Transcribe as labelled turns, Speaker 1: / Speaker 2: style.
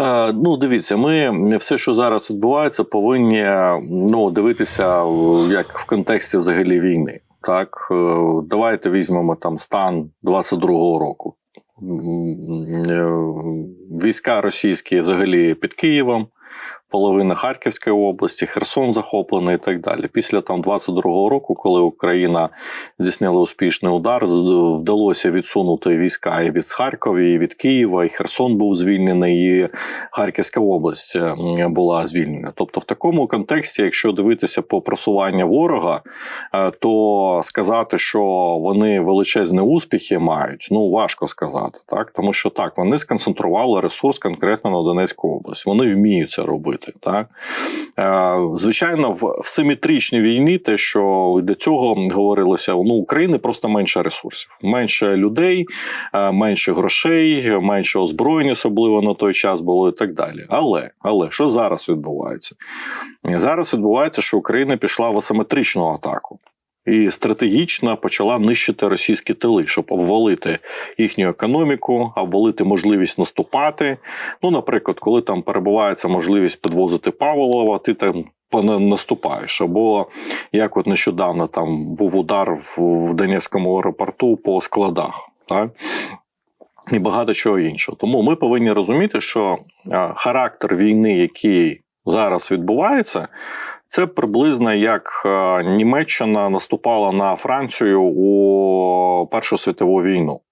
Speaker 1: Е, Ну, дивіться, ми все, що зараз відбувається, повинні ну, дивитися як в контексті взагалі війни. Так, Е, давайте візьмемо там стан 22-го року. Е, Війська російські взагалі під Києвом, половина Харківської області, Херсон захоплений і так далі. Після там 22-го року, коли Україна здійснила успішний удар, вдалося відсунути війська і від Харкова, і від Києва, і Херсон був звільнений, і Харківська область була звільнена. Тобто, в такому контексті, якщо дивитися по просуванню ворога, е, то сказати, що вони величезні успіхи мають, ну важко сказати, так тому що так вони сконцентрували ресурс конкретно на Донецьку область. Вони вміють це робити. Так Е, звичайно, в, в симетричній війні, те, що до цього говорилося, ну України просто менше ресурсів, менше людей, е, менше грошей, менше озброєнь, особливо на той час було і так далі. Але але що зараз відбувається? Зараз відбувається, що Україна пішла в асиметричну атаку. І стратегічно почала нищити російські тили, щоб обвалити їхню економіку, обвалити можливість наступати. Ну, наприклад, коли там перебувається можливість підвозити Павлова, ти там наступаєш. Або як от нещодавно там був удар в, в Донецькому аеропорту по складах. Так? І багато чого іншого. Тому ми повинні розуміти, що характер війни, який зараз відбувається, це приблизно як е, Німеччина наступала на Францію у Першу світову війну.